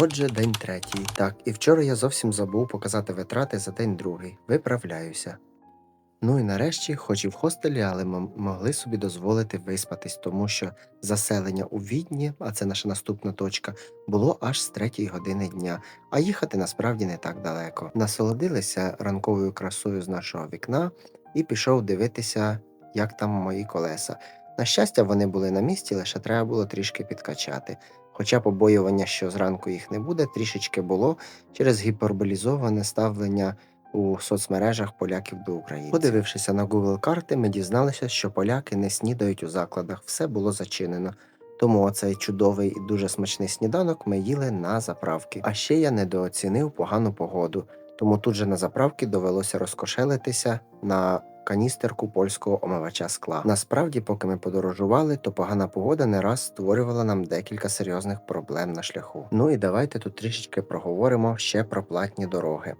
Отже, день третій. Так, і вчора я зовсім забув показати витрати за день другий. Виправляюся. Ну і нарешті, хоч і в хостелі, але ми могли собі дозволити виспатись, тому що заселення у Відні, а це наша наступна точка, було аж з третьої години дня, а їхати насправді не так далеко. Насолодилися ранковою красою з нашого вікна і пішов дивитися, як там мої колеса. На щастя, вони були на місці, лише треба було трішки підкачати. Хоча побоювання, що зранку їх не буде, трішечки було через гіперболізоване ставлення у соцмережах поляків до українців. Подивившися на Google карти, ми дізналися, що поляки не снідають у закладах, все було зачинено. Тому оцей чудовий і дуже смачний сніданок ми їли на заправки. А ще я недооцінив погану погоду, тому тут же на заправки довелося розкошелитися на каністерку польського омивача скла. Насправді, поки ми подорожували, то погана погода не раз створювала нам декілька серйозних проблем на шляху. Ну і давайте тут трішечки проговоримо ще про платні дороги.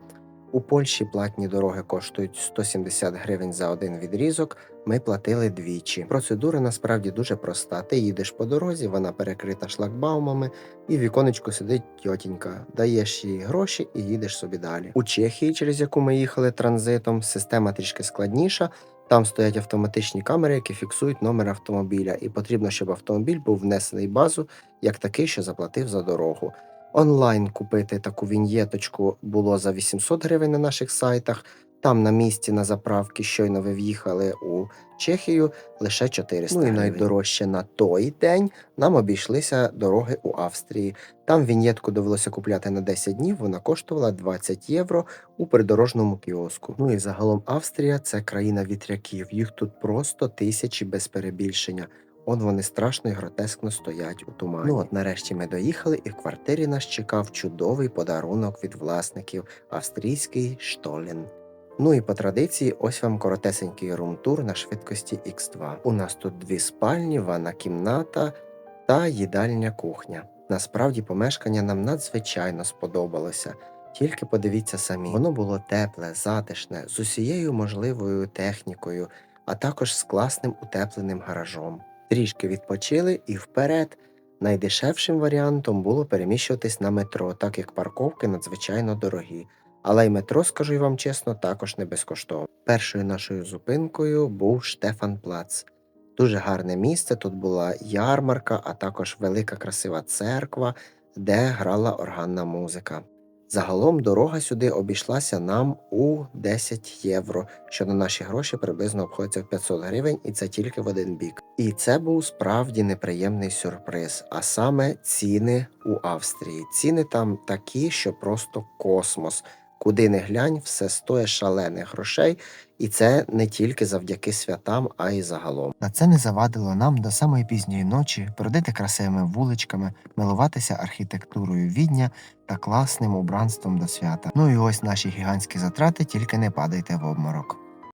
У Польщі платні дороги коштують 170 гривень за один відрізок. Ми платили двічі. Процедура насправді дуже проста. Ти їдеш по дорозі, вона перекрита шлагбаумами, і в віконечку сидить тьотінька. Даєш їй гроші і їдеш собі далі. У Чехії, через яку ми їхали транзитом, система трішки складніша. Там стоять автоматичні камери, які фіксують номер автомобіля, і потрібно, щоб автомобіль був внесений базу як такий, що заплатив за дорогу. Онлайн купити таку віньєточку було за 800 гривень на наших сайтах. Там на місці на заправки щойно ви в'їхали у Чехію лише 400 Ну і найдорожче на той день нам обійшлися дороги у Австрії. Там віньєтку довелося купляти на 10 днів, вона коштувала 20 євро у придорожному кіоску. Ну і загалом Австрія це країна вітряків. Їх тут просто тисячі без перебільшення. Он вони страшно і гротескно стоять у тумані. Ну от нарешті ми доїхали, і в квартирі нас чекав чудовий подарунок від власників австрійський штолен. Ну і по традиції, ось вам коротесенький рум-тур на швидкості X2. У нас тут дві спальні, ванна кімната та їдальня кухня. Насправді помешкання нам надзвичайно сподобалося. Тільки подивіться самі, воно було тепле, затишне, з усією можливою технікою, а також з класним утепленим гаражом. Трішки відпочили і вперед. Найдешевшим варіантом було переміщуватись на метро, так як парковки надзвичайно дорогі. Але й метро, скажу вам чесно, також не безкоштовно. Першою нашою зупинкою був Штефанплац. Дуже гарне місце. Тут була ярмарка, а також велика красива церква, де грала органна музика. Загалом дорога сюди обійшлася нам у 10 євро, що на наші гроші приблизно обходиться в 500 гривень, і це тільки в один бік. І це був справді неприємний сюрприз, а саме ціни у Австрії. Ціни там такі, що просто космос. Куди не глянь, все стоє шалених грошей, і це не тільки завдяки святам, а й загалом. На це не завадило нам до самої пізньої ночі бродити красивими вуличками, милуватися архітектурою відня та класним убранством до свята. Ну і ось наші гігантські затрати, тільки не падайте в обморок.